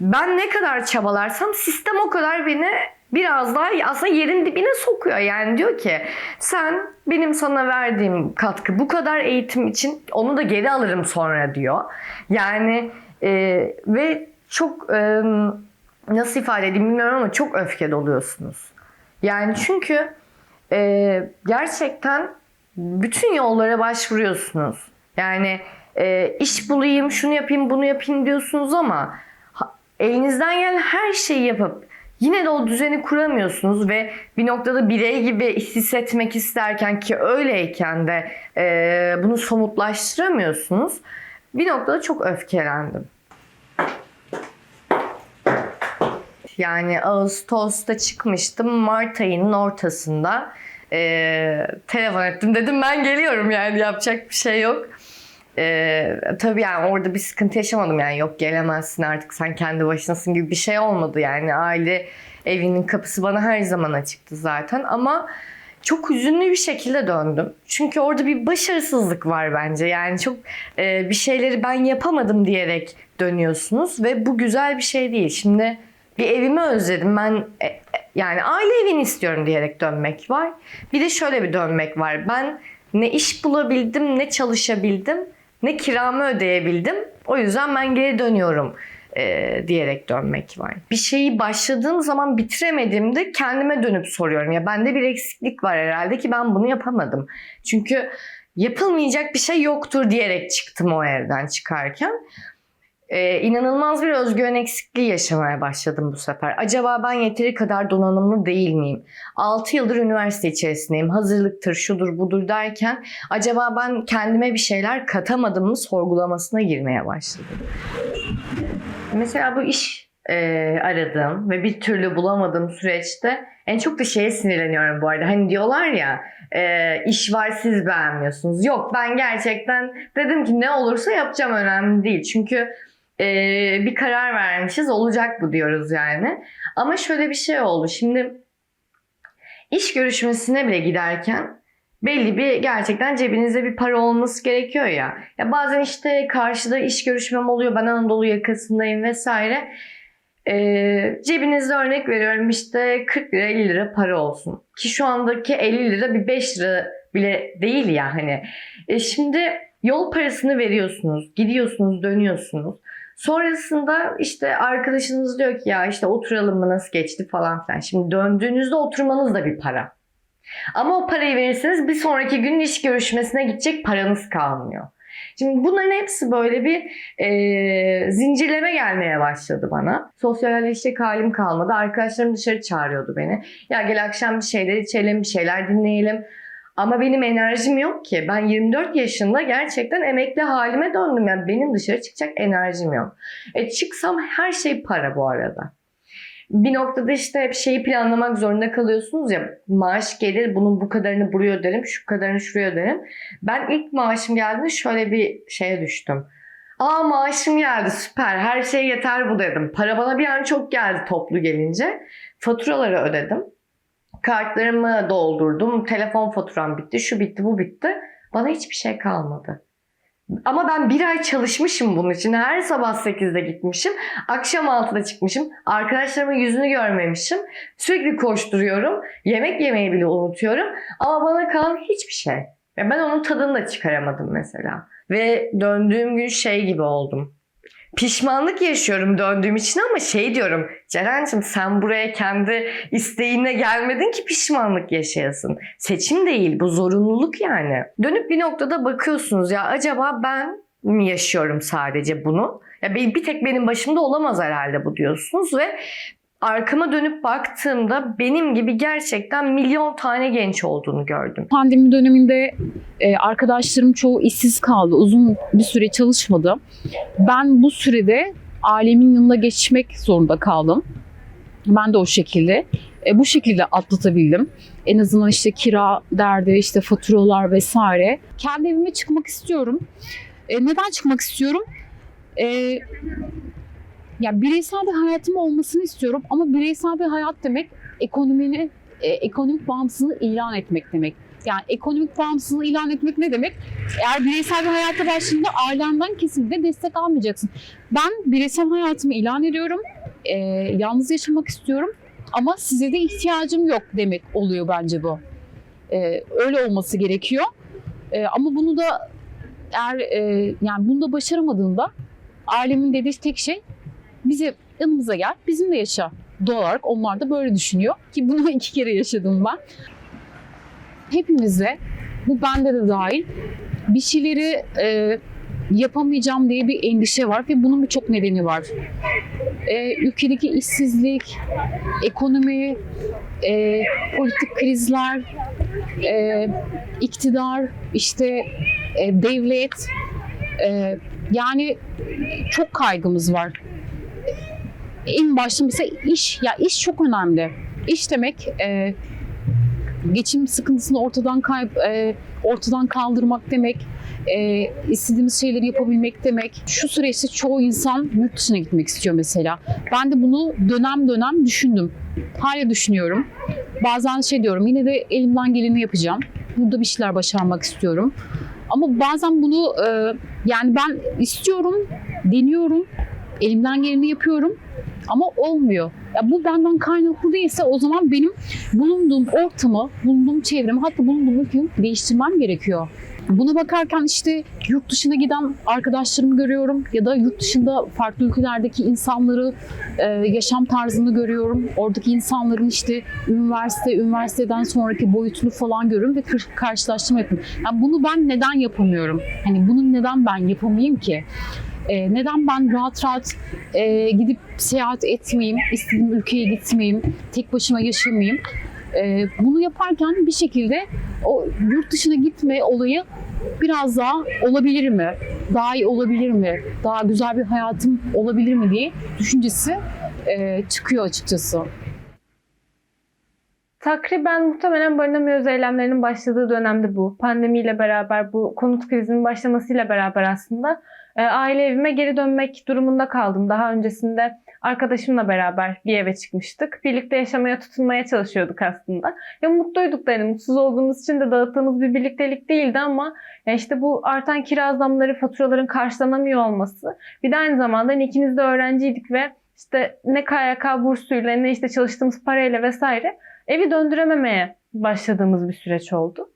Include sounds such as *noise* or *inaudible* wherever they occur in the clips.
ben ne kadar çabalarsam sistem o kadar beni biraz daha aslında yerin dibine sokuyor. Yani diyor ki sen benim sana verdiğim katkı bu kadar eğitim için onu da geri alırım sonra diyor. Yani e, ve çok e, nasıl ifade edeyim bilmiyorum ama çok öfke doluyorsunuz. Yani çünkü e, gerçekten bütün yollara başvuruyorsunuz. Yani e, iş bulayım, şunu yapayım, bunu yapayım diyorsunuz ama elinizden gelen her şeyi yapıp yine de o düzeni kuramıyorsunuz ve bir noktada birey gibi hissetmek isterken ki öyleyken de e, bunu somutlaştıramıyorsunuz. Bir noktada çok öfkelendim. Yani Ağustos'ta çıkmıştım. Mart ayının ortasında e, telefon ettim. Dedim ben geliyorum yani yapacak bir şey yok. E, tabii yani orada bir sıkıntı yaşamadım yani yok gelemezsin artık sen kendi başınasın gibi bir şey olmadı yani aile evinin kapısı bana her zaman açıktı zaten ama çok hüzünlü bir şekilde döndüm. Çünkü orada bir başarısızlık var bence. Yani çok e, bir şeyleri ben yapamadım diyerek dönüyorsunuz ve bu güzel bir şey değil. Şimdi bir evimi özledim. Ben e, e, yani aile evini istiyorum diyerek dönmek var. Bir de şöyle bir dönmek var. Ben ne iş bulabildim, ne çalışabildim, ne kiramı ödeyebildim. O yüzden ben geri dönüyorum e, diyerek dönmek var. Bir şeyi başladığım zaman bitiremediğimde kendime dönüp soruyorum. Ya bende bir eksiklik var herhalde ki ben bunu yapamadım. Çünkü yapılmayacak bir şey yoktur diyerek çıktım o evden çıkarken. Ee, inanılmaz bir özgüven eksikliği yaşamaya başladım bu sefer. Acaba ben yeteri kadar donanımlı değil miyim? 6 yıldır üniversite içerisindeyim. Hazırlıktır, şudur, budur derken acaba ben kendime bir şeyler katamadım mı sorgulamasına girmeye başladım. Mesela bu iş e, aradığım ve bir türlü bulamadığım süreçte en çok da şeye sinirleniyorum bu arada. Hani diyorlar ya e, iş var siz beğenmiyorsunuz. Yok ben gerçekten dedim ki ne olursa yapacağım önemli değil. Çünkü e, bir karar vermişiz olacak bu diyoruz yani. Ama şöyle bir şey oldu. Şimdi iş görüşmesine bile giderken belli bir gerçekten cebinizde bir para olması gerekiyor ya. Ya bazen işte karşıda iş görüşmem oluyor. Ben Anadolu yakasındayım vesaire. Ee, cebinizde örnek veriyorum işte 40 lira 50 lira para olsun. Ki şu andaki 50 lira bir 5 lira bile değil ya hani. E şimdi yol parasını veriyorsunuz. Gidiyorsunuz dönüyorsunuz. Sonrasında işte arkadaşınız diyor ki ya işte oturalım mı nasıl geçti falan filan. Şimdi döndüğünüzde oturmanız da bir para. Ama o parayı verirseniz bir sonraki gün iş görüşmesine gidecek paranız kalmıyor. Şimdi bunların hepsi böyle bir e, zincirleme gelmeye başladı bana. Sosyalleşecek halim kalmadı. Arkadaşlarım dışarı çağırıyordu beni. Ya gel akşam bir şeyler içelim, bir şeyler dinleyelim. Ama benim enerjim yok ki. Ben 24 yaşında gerçekten emekli halime döndüm. Yani benim dışarı çıkacak enerjim yok. E çıksam her şey para bu arada bir noktada işte hep şeyi planlamak zorunda kalıyorsunuz ya maaş gelir bunun bu kadarını buraya öderim şu kadarını şuraya öderim. Ben ilk maaşım geldiğinde şöyle bir şeye düştüm. Aa maaşım geldi süper her şey yeter bu dedim. Para bana bir an çok geldi toplu gelince. Faturaları ödedim. Kartlarımı doldurdum. Telefon faturam bitti. Şu bitti bu bitti. Bana hiçbir şey kalmadı. Ama ben bir ay çalışmışım bunun için. Her sabah 8'de gitmişim. Akşam 6'da çıkmışım. Arkadaşlarımın yüzünü görmemişim. Sürekli koşturuyorum. Yemek yemeyi bile unutuyorum. Ama bana kalan hiçbir şey. Ben onun tadını da çıkaramadım mesela. Ve döndüğüm gün şey gibi oldum. Pişmanlık yaşıyorum döndüğüm için ama şey diyorum. Ceren'cim sen buraya kendi isteğinle gelmedin ki pişmanlık yaşayasın. Seçim değil bu zorunluluk yani. Dönüp bir noktada bakıyorsunuz ya acaba ben mi yaşıyorum sadece bunu? Ya bir tek benim başımda olamaz herhalde bu diyorsunuz ve arkama dönüp baktığımda benim gibi gerçekten milyon tane genç olduğunu gördüm. Pandemi döneminde e, arkadaşlarım çoğu işsiz kaldı. Uzun bir süre çalışmadı. Ben bu sürede ailemin yanına geçmek zorunda kaldım. Ben de o şekilde. E, bu şekilde atlatabildim. En azından işte kira derdi, işte faturalar vesaire. Kendi evime çıkmak istiyorum. E, neden çıkmak istiyorum? E, ya bireysel bir hayatım olmasını istiyorum ama bireysel bir hayat demek ekonomini, e, ekonomik bağımsızlığı ilan etmek demek. Yani ekonomik bağımsızlığı ilan etmek ne demek? Eğer bireysel bir hayata başladığında ailenden kesinlikle destek almayacaksın. Ben bireysel hayatımı ilan ediyorum. Ee, yalnız yaşamak istiyorum. Ama size de ihtiyacım yok demek oluyor bence bu. Ee, öyle olması gerekiyor. Ee, ama bunu da eğer e, yani bunu da başaramadığında ailemin dediği tek şey bize yanımıza gel, bizimle yaşa. Doğal olarak onlar da böyle düşünüyor ki bunu *laughs* iki kere yaşadım ben. Hepimizde bu bende de dahil bir şeyleri e, yapamayacağım diye bir endişe var ve bunun birçok nedeni var. E, ülkedeki işsizlik, ekonomi, e, politik krizler, e, iktidar, işte e, devlet, e, yani çok kaygımız var. En başta mesela iş, ya iş çok önemli. İş demek e, geçim sıkıntısını ortadan kayb, e, ortadan kaldırmak demek, e, istediğimiz şeyleri yapabilmek demek. Şu süreçte çoğu insan yurt dışına gitmek istiyor mesela. Ben de bunu dönem dönem düşündüm. Hala düşünüyorum. Bazen şey diyorum yine de elimden geleni yapacağım. Burada bir şeyler başarmak istiyorum. Ama bazen bunu e, yani ben istiyorum, deniyorum, elimden geleni yapıyorum ama olmuyor. Ya bu benden kaynaklı değilse o zaman benim bulunduğum ortamı, bulunduğum çevremi hatta bulunduğum ülkeyi değiştirmem gerekiyor. Buna bakarken işte yurt dışına giden arkadaşlarımı görüyorum ya da yurt dışında farklı ülkelerdeki insanları, e, yaşam tarzını görüyorum. Oradaki insanların işte üniversite, üniversiteden sonraki boyutunu falan görüyorum ve karşılaştırma yapıyorum. Yani bunu ben neden yapamıyorum? Hani bunu neden ben yapamayayım ki? E, neden ben rahat rahat e, gidip seyahat etmeyeyim, istediğim ülkeye gitmeyeyim, tek başıma yaşamayayım? E, bunu yaparken bir şekilde o yurt dışına gitme olayı biraz daha olabilir mi? Daha iyi olabilir mi? Daha güzel bir hayatım olabilir mi diye düşüncesi e, çıkıyor açıkçası. Takriben muhtemelen barınamıyoruz eylemlerinin başladığı dönemde bu. Pandemiyle beraber bu konut krizinin başlamasıyla beraber aslında e, aile evime geri dönmek durumunda kaldım. Daha öncesinde arkadaşımla beraber bir eve çıkmıştık. Birlikte yaşamaya tutunmaya çalışıyorduk aslında. Ya mutluyduk da hani mutsuz olduğumuz için de dağıttığımız bir birliktelik değildi ama ya işte bu artan kira zamları, faturaların karşılanamıyor olması. Bir de aynı zamanda hani ikimiz de öğrenciydik ve işte ne KYK bursuyla ne işte çalıştığımız parayla vesaire evi döndürememeye başladığımız bir süreç oldu.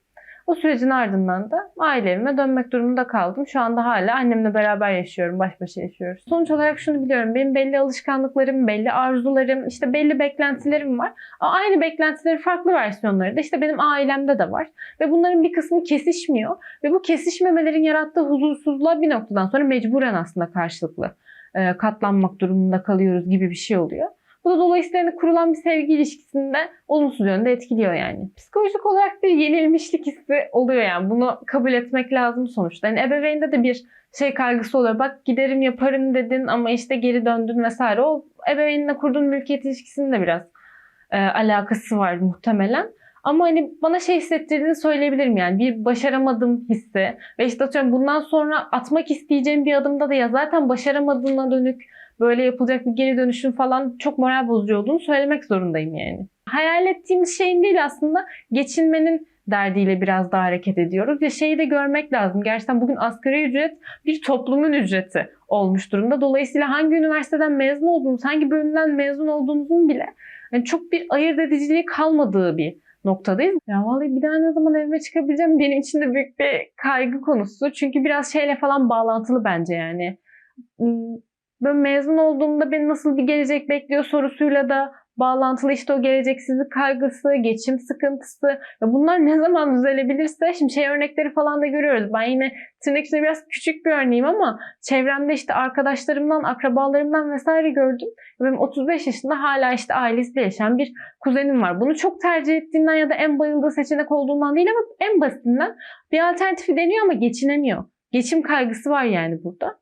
O sürecin ardından da aile evime dönmek durumunda kaldım. Şu anda hala annemle beraber yaşıyorum, baş başa yaşıyoruz. Sonuç olarak şunu biliyorum, benim belli alışkanlıklarım, belli arzularım, işte belli beklentilerim var. Aynı beklentileri farklı versiyonları da işte benim ailemde de var. Ve bunların bir kısmı kesişmiyor. Ve bu kesişmemelerin yarattığı huzursuzluğa bir noktadan sonra mecburen aslında karşılıklı e, katlanmak durumunda kalıyoruz gibi bir şey oluyor. Bu da dolayısıyla hani kurulan bir sevgi ilişkisinde olumsuz yönde etkiliyor yani. Psikolojik olarak bir yenilmişlik hissi oluyor yani. Bunu kabul etmek lazım sonuçta. Yani ebeveynde de bir şey kaygısı oluyor. Bak giderim yaparım dedin ama işte geri döndün vesaire. O ebeveynle kurduğun mülkiyet ilişkisinin de biraz e, alakası var muhtemelen. Ama hani bana şey hissettirdiğini söyleyebilirim yani. Bir başaramadım hissi ve işte atıyorum bundan sonra atmak isteyeceğim bir adımda da ya zaten başaramadığına dönük böyle yapılacak bir geri dönüşüm falan çok moral bozucu olduğunu söylemek zorundayım yani. Hayal ettiğimiz şeyin değil aslında geçinmenin derdiyle biraz daha hareket ediyoruz. Ya şeyi de görmek lazım. Gerçekten bugün asgari ücret bir toplumun ücreti olmuş durumda. Dolayısıyla hangi üniversiteden mezun olduğunuz, hangi bölümden mezun olduğunuzun bile yani çok bir ayırt ediciliği kalmadığı bir noktadayız. Ya vallahi bir daha ne zaman evime çıkabileceğim benim için de büyük bir kaygı konusu. Çünkü biraz şeyle falan bağlantılı bence yani. Böyle mezun olduğumda beni nasıl bir gelecek bekliyor sorusuyla da bağlantılı işte o geleceksizlik kaygısı, geçim sıkıntısı. Ya bunlar ne zaman düzelebilirse şimdi şey örnekleri falan da görüyoruz. Ben yine tırnak içinde biraz küçük bir örneğim ama çevremde işte arkadaşlarımdan, akrabalarımdan vesaire gördüm. Benim 35 yaşında hala işte ailesiyle yaşayan bir kuzenim var. Bunu çok tercih ettiğinden ya da en bayıldığı seçenek olduğundan değil ama en basitinden bir alternatifi deniyor ama geçinemiyor. Geçim kaygısı var yani burada.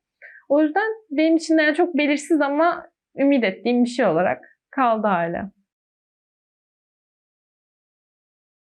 O yüzden benim için de yani çok belirsiz ama ümit ettiğim bir şey olarak kaldı hala.